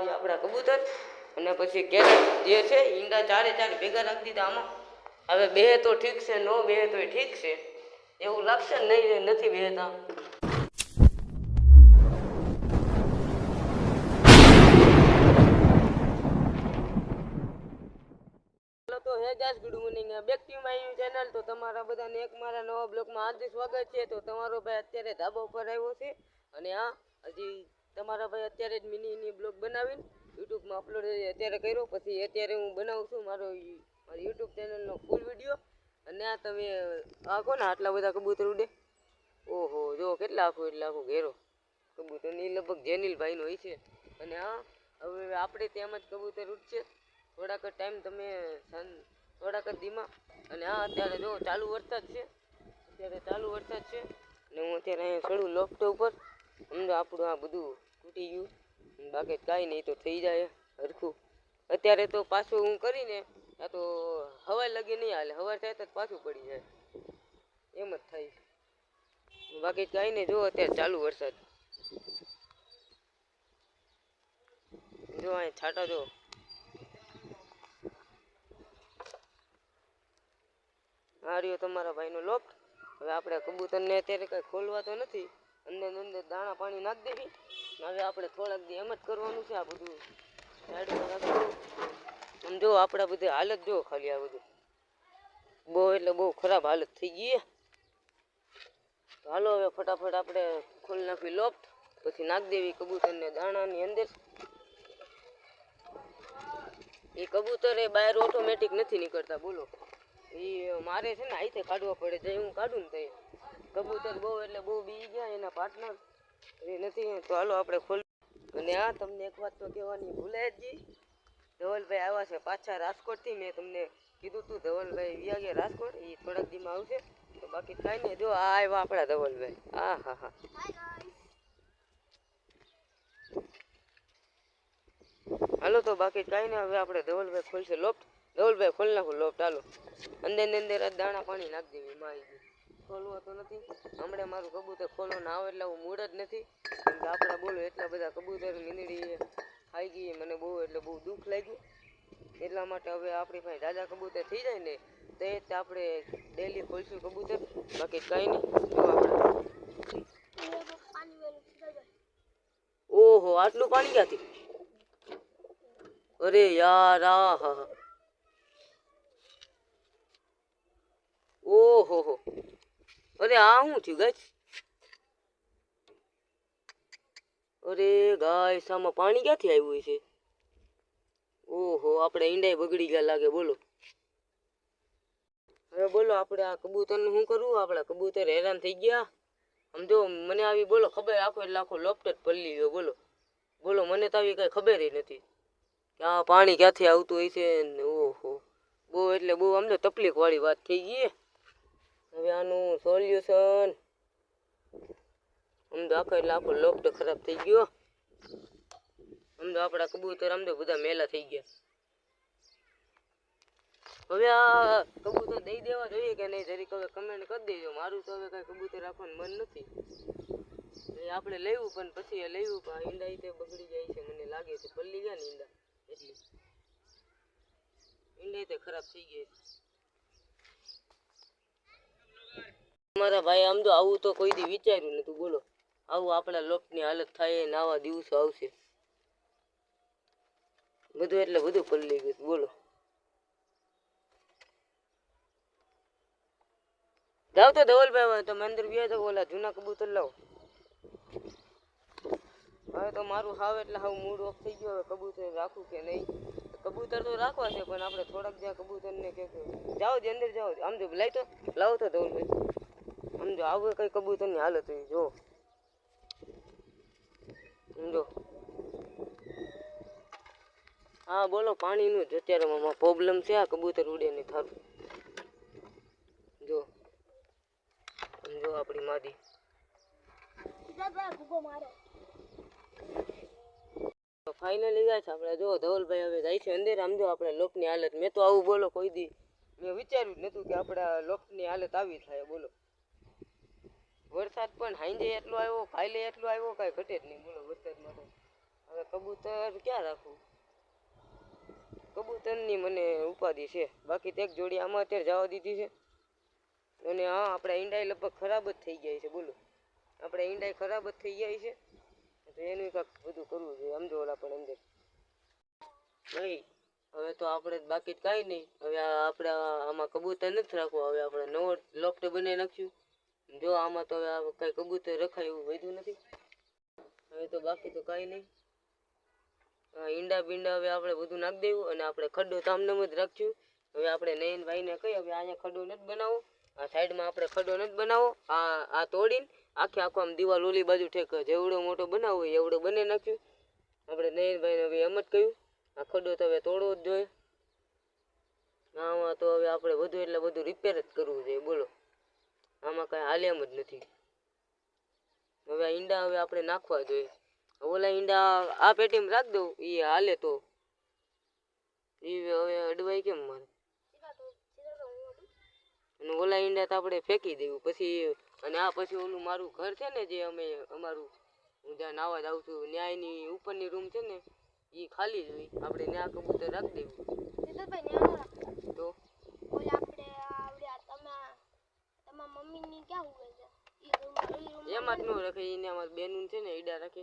રહ્યા આપણા કબૂતર. અને પછી કેરેટ જે છે, ઈંડા ચારે ચારે ભેગા રાખી દીધા આમાં. હવે બે તો ઠીક છે, નો બે તો ઠીક છે. એવું લાગશે નહીં નથી બેહતા હેલો, તો hey guys good morning back to my channel તો તમારા બધાને એક મારા નવા બ્લોગમાં હાર્દિક છે. તો તમારો ભાઈ અત્યારે ધાબા ઉપર આવ્યો છે. અને આ હજી તમારા ભાઈ અત્યારે જ મિનીની બ્લોગ બનાવીને યુટ્યુબમાં અપલોડ અત્યારે કર્યો. પછી અત્યારે હું બનાવું છું મારો મારી યુટ્યુબ ચેનલનો ફૂલ વીડિયો અને આ તમે આ કોને આટલા બધા કબૂતર ઉડે. ઓહો, જો કેટલા આખું એટલે આખું ઘેરો. કબૂતરની લગભગ જેનિલભાઈનો હોય છે. અને હા હવે આપણે ત્યાં જ કબૂતર ઉડશે. થોડાક ટાઈમ તમે થોડાક દીમાં અને હા અત્યારે જો ચાલુ વરસાદ છે. અત્યારે ચાલુ વરસાદ છે. અને હું અત્યારે અહીંયા છોડું લોફ્ટ ઉપર. સમજો આપણું આ બધું તૂટી ગયું. બાકી કાંઈ નહીં તો થઈ જાય હરખું. અત્યારે તો પાછું હું કરીને આ તો હવા લગી નહીં હાલે. હવા થાય તો પાછું પડી જાય. એમ જ થાય બાકી કાંઈ નહીં. જો અત્યારે ચાલુ વરસાદ. જો અહીં છાંટા જો. આ રહ્યો તમારા ભાઈનો લોફ્ટ. હવે આપણે કબૂતરને અત્યારે કાંઈ ખોલવા તો નથી. અંદર અંદર દાણા પાણી નાખી દેવી. હવે આપણે થોડાક દી એમ જ કરવાનું છે આ બધું. આમ જો આપણા બધી હાલત જો ખાલી આ બધું. બહુ એટલે બહુ ખરાબ હાલત થઈ ગઈ હાલો હવે ફટાફટ આપણે ખોલી નાખી લોફ્ટ પછી નાખી દેવી કબૂતરને દાણાની અંદર. એ કબૂતર એ બહાર ઓટોમેટિક નથી નીકળતા, બોલો. એ મારે છે ને આઈતે કાઢવા પડે, જે હું કાઢું ને તે. કબૂતર બહુ એટલે બહુ બી ગયા એના પાર્ટનર નથી, તો હાલો આપણે ખોલ અને આ તમને એક વાત તો કહેવાની ગઈ ધવલભાઈ આવ્યા છે પાછા રાજકોટથી, મેં તમને કીધું હતું ધવલભાઈ વ્યા ગયા રાજકોટ એ થોડાક દીમાં આવશે. તો બાકી કાંઈ નહીં, જો આ આવ્યા આપણા ધવલભાઈ. હા હા હા. હાલો, તો બાકી કાંઈ નહીં, હવે આપણે ધવલભાઈ ખોલશે. લોફ્ટ ધવલભાઈ ખોલી નાખું, લોફ્ટ, હાલો. અંદર અંદર દાણા પાણી નાખી દેવી, મારી ખોલવા તો નથી. હમણાં મારું કબૂતર ખોલવાનું આવે એટલે હું મૂડ જ નથી. આપણા બોલો એટલા બધા કબૂતર મીંદડી ખાઈ ગઈ, મને બહુ એટલે બહુ દુઃખ લાગ્યું. એટલા માટે હવે આપણી પાસે રાજા કબૂતર થઈ જાય ને, તો જ આપણે ડેલી ખોલશું કબૂતર. બાકી કંઈ નહીં. ઓહો, આટલું પાણી ક્યાંથી? અરે યાર, આ હા. ઓહો, હો. અરે આ શું થયું ગાય અરે ગાય સામા પાણી ક્યાંથી આવ્યું છે ઓહો આપણે ઈંડાઈ બગડી ગયા લાગે બોલો હવે બોલો આપણે આ કબૂતરનું શું કરવું આપણા કબૂતર હેરાન થઈ ગયા સમજો મને આવી બોલો ખબર આખો એટલે આખો લોપટ પલ્લી ગયો બોલો બોલો મને તો આવી કઈ ખબર નથી કે આ પાણી ક્યાંથી આવતું હોય છે ઓહો બહુ એટલે બહુ તો તકલીફ વાળી વાત થઈ ગઈ હવે આનું સોલ્યુશન. આમ તો આખો એટલે આખો લોફ્ટ ખરાબ થઈ ગયો. આમ તો આપણા કબૂતર, આમ તો બધા મેલા થઈ ગયા. હવે આ કબૂતર દઈ દેવા જોઈએ કે નહીં, જરીક હવે કમેન્ટ કરી દેજો. મારું તો હવે કાંઈ કબૂતર રાખવાનું મન નથી. આપણે લેવું પણ પછી લેવું, પણ ઈંડા તે બગડી જાય છે, મને લાગે છે. પલ્લી ગયા ને ઈંડા. એટલે ઈંડા તે ખરાબ થઈ ગયા મારા ભાઈ આમ તો આવું તો કોઈ દી વિચાર્યું નતું. બોલો, આવું આપણા લોકની હાલત થાય નાવા દિવસો આવશે. બધું એટલે બધું પલ્લી ગયું બોલો. જાવ તો ધવલભાઈ તમે અંદર વ્યા જાવ ઓલા જૂના કબૂતર લાવો. હવે તો મારું હાવ એટલે હાવ મૂડ ઓફ થઈ ગયો. હવે કબૂતર રાખું કે નહીં? કબૂતર તો રાખવા છે, પણ આપણે થોડાક જ્યાં કબૂતરને કે કે જાઓ જે, અંદર જાઓ. આમ જો, લઈ તો. લાવો તો ધવલભાઈ. આમ આવે કઈ કબૂતરની હાલત હોય, જો. સમજો હા, બોલો, પાણીનું જ અત્યારે પ્રોબ્લેમ છે, આ કબૂતર ઉડે નહીં થારું. જો. સમજો આપણી માદી. ફાઇનલી ગયા છે આપણે. જો, ધવલભાઈ હવે જાય છે અંદર. આમ જો આપણે લોકની હાલત. મેં તો આવું બોલો કોઈ દી. મેં વિચાર્યું જ નતું કે આપણા લોકની હાલત આવી થાય. બોલો. વરસાદ પણ હાંજે એટલો આવ્યો, કાલે એટલો આવ્યો, કાંઈ ઘટે જ નહીં. બોલો વરસાદમાં તો હવે કબૂતર ક્યાં રાખવું? કબૂતરની મને ઉપાધિ છે. બાકી તો એક જોડી આમાં અત્યારે જવા દીધી છે. અને હા, આપણા ઈંડાઈ લગભગ ખરાબ જ થઈ ગયા છે, બોલો. આપણે ઈંડાઈ ખરાબ જ થઈ ગયા છે. તો એનું કાંઈક બધું કરવું જોઈએ સમજો ઓલા પણ અંદર. નહીં હવે તો આપણે બાકી કાંઈ નહીં. હવે આપણે, આમાં કબૂતર નથી રાખવું. હવે આપણે નવો લોફ્ટ બનાવી નાખ્યું. જો આમાં તો હવે કાંઈ કબૂતર રખાય એવું વધ્યું નથી. હવે તો બાકી તો કાંઈ નહીં. ઈંડા બીંડા હવે આપણે બધું નાખી દેવું અને આપણે ખડ્ડો તામનામ જ રાખ્યું હવે આપણે નયનભાઈને કહી હવે અહીંયા ખડ્ડો નથી બનાવો. આ સાઈડમાં આપણે ખડ્ડો નથી બનાવો. આ આ તોડીને આખે આખો આમ દિવાલ ઓલી બાજુ ઠેક જેવડો મોટો બનાવવો હોય એવડો બને નાખ્યું. આપણે નયનભાઈને હવે એમ જ કહ્યું, આ ખડ્ડો તો હવે તોડવો જ જોઈએ. આમાં તો હવે આપણે વધુ એટલે બધું રિપેર જ કરવું જોઈએ. બોલો. આમાં કાંઈ હાલે એમ જ નથી. હવે આ ઈંડા હવે આપણે નાખવા જોઈએ. ઓલા ઈંડા આ પેટીમાં રાખ દઉં એ હાલે તો. એ હવે અડવાય કેમ મારે? અને ઓલા ઈંડા તો આપણે ફેંકી દેવું. પછી અને આ પછી ઓલું મારું ઘર છે ને જે અમે અમારું, હું જ્યાં નાવા જાઉં છું, ન્યાયની ઉપરની રૂમ છે ને એ ખાલી જ આપણે ત્યાં કબૂતર રાખી દેવું સિદ્ધાર્થભાઈ ન્યાનો રાખો તો ઓલે આપણે આવડ્યા તમા તમારા મમ્મીની ક્યાં છે? એમાં જ ન રાખે એને અમારી બેનું છે ને ઈડા રાખે.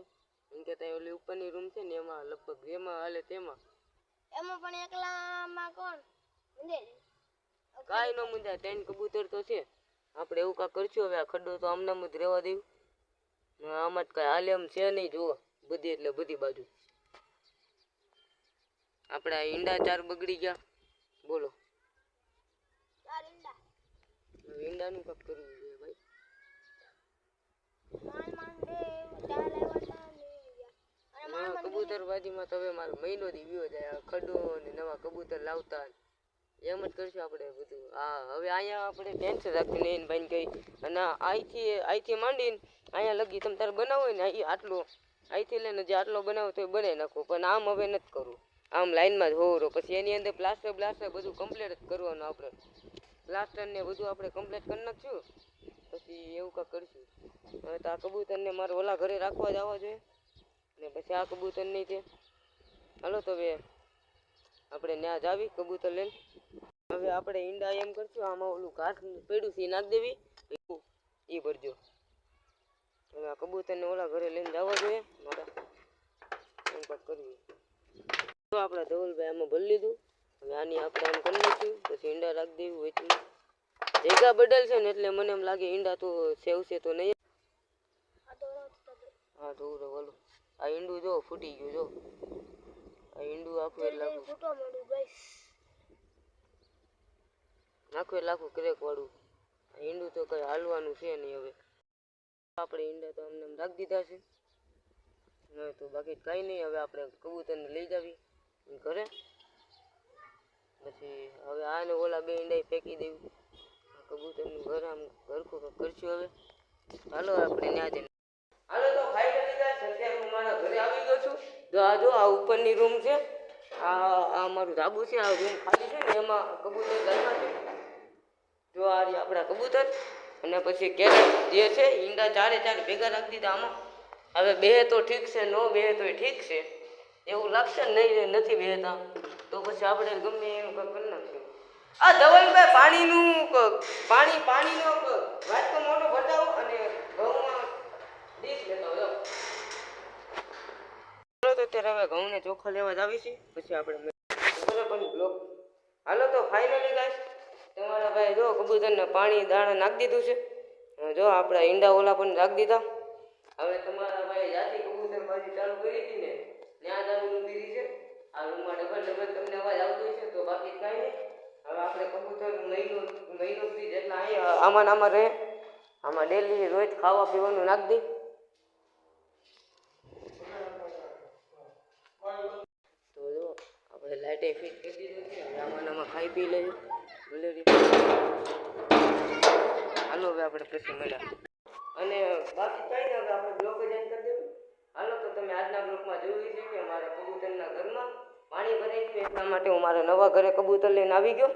એમ કે ત્યાં ઓલી ઉપરની રૂમ છે ને એમાં લગભગ એમાં હાલે તેમાં. એમાં પણ એકલામાં કોણ? કાંઈ ન મુંજાય ત્રણ કબૂતર તો છે. આપણે એવું કાંઈ કરશું હવે આ ખડો તો આમનામ જ રહેવા દેવું આમાં જ કાંઈ હાલે એમ છે નહીં જુઓ બધી એટલે બધી બાજુ. આપણા ઈંડા ચાર બગડી ગયા. બોલો ચાર ઈંડા હવે કપ કરવું જોઈએ ભાઈ. હા કબૂતરબાજીમાં તો હવે મારો મહિનો દી જાય ખડો ને નવા કબૂતર લાવતા એમ જ કરશું આપણે બધું. હા હવે અહીંયા આપણે ટેન્શન રાખીને એને ભાઈને કહી અને અહીંથી અહીંથી માંડીને અહીંયા લગી તમે તારે બનાવો ને અહીં આટલો અહીંથી લઈને જે આટલો બનાવો તો એ બનાવી નાખો પણ આમ હવે નથી કરવું આમ લાઈનમાં જ હોવો રહો પછી એની અંદર પ્લાસ્ટર બ્લાસ્ટર બધું કમ્પ્લીટ જ કરવાનું આપણે. પ્લાસ્ટર ને બધું આપણે કમ્પ્લીટ કરી નાખશું. પછી એવું કાંક કરશું. હવે તો આ કબૂતરને મારે ઓલા ઘરે રાખવા જ આવવા જોઈએ. ને પછી આ કબૂતર નહીં છે. હાલો તો હવે આપણે ત્યાં જ આવી કબૂતર લઈને. હવે આપણે ઈંડા એમ કરશું, આમાં ઓલું ઘાસ પડ્યું છે એ નાખી દેવી. એ ભરજો. હવે આ કબૂતરને ઓલા ઘરે લઈને જવા જોઈએ. મારા એમ કરવી તો આપણે ધવલભાઈ આમાં ભરી લીધું. હવે આની આપણે એમ કરી ઈંડા રાખી દેવું વેચવું જગ્યા બદલ છે ને એટલે મને એમ લાગે ઈંડા તો સેવશે તો નહીં. હા તો બોલો આ ઈંડું જો ફૂટી ગયું, જો. આ ઈંડું આખું એટલે આખું એટલે ક્રેક વાળું. આ ઈંડું તો કઈ હાલવાનું છે નહીં હવે. આપણે ઈંડા તો અમને રાખી દીધા છે. હવે તો બાકી કાંઈ નહીં, હવે આપણે કબૂતરને લઈ જાવી. ઘરે. પછી હવે આને ઓલા બે ઈંડા ફેંકી દેવું. કબૂતરનું ઘર આમ ઘરખું કરશું હવે. હાલો આપણે ત્યાં જઈને હાલો તો ફાઇનલી અત્યારે હું મારા ઘરે આવી ગયો છું. જો આ જો આ ઉપરની રૂમ છે. આ આ મારું ધાબુ છે. આ રૂમ ખાલી છે ને એમાં કબૂતર ઘરમાં છે. જો આ આપણા કબૂતર. અને પછી કેરેટ જે છે, ઈંડા ચારે ચાર ભેગા રાખી દીધા આમાં. હવે બે તો ઠીક છે, નો બે તો ઠીક છે. એવું લાગશે નહીં, નથી બેહતા તો પછી આપણે ગમે એનું કંઈક કરી નાખ્યું આ ધવલભાઈ પાણીનું પાણી, પાણીનો વાટકો મોટો બતાવો અને ઘઉંમાં ડીશ લેતો ચાલો તો અત્યારે હવે ઘઉંને ચોખ્ખા લેવા જ આવી પછી આપણે. બ્લોક હાલો તો ફાઇનલી ગાઈસ તમારા ભાઈ જો કબૂતરને પાણી, દાણા નાખી દીધું છે. જો આપણા ઈંડા ઓલા પણ રાખી દીધા. હવે તમારા ભાઈ જાતિ કબૂતર બાજી ચાલુ કરી હતી ને, ત્યાં દીધી છે. આ રૂમમાં ડબલ ડબલ તમને અવાજ આવતો છે, તો બાકી કાંઈ નહીં. હવે આપણે કબૂતર મહિનો મહિનો સુધી જેટલા અહીંયા આમાં આમાં રહે. આમાં ડેલી રોજ ખાવા પીવાનું નાખ દઈ તો જો, આપણે લાઇટે ફિટ કરી દીધું છે આમાં આમાં ખાઈ પી લઈએ. ગુલેરી હાલો હવે આપણે પછી મળ્યા. અને બાકી કાંઈ નહીં, હવે આપણે બ્લોક જ એન્ડ કરી દેવું. હાલો, તો તમે આજના બ્લોકમાં જોયું છે કે મારા કબૂતરના ઘરમાં પાણી ભરાઈ ગયું એટલા માટે હું મારા નવા ઘરે કબૂતર લઈને આવી ગયો.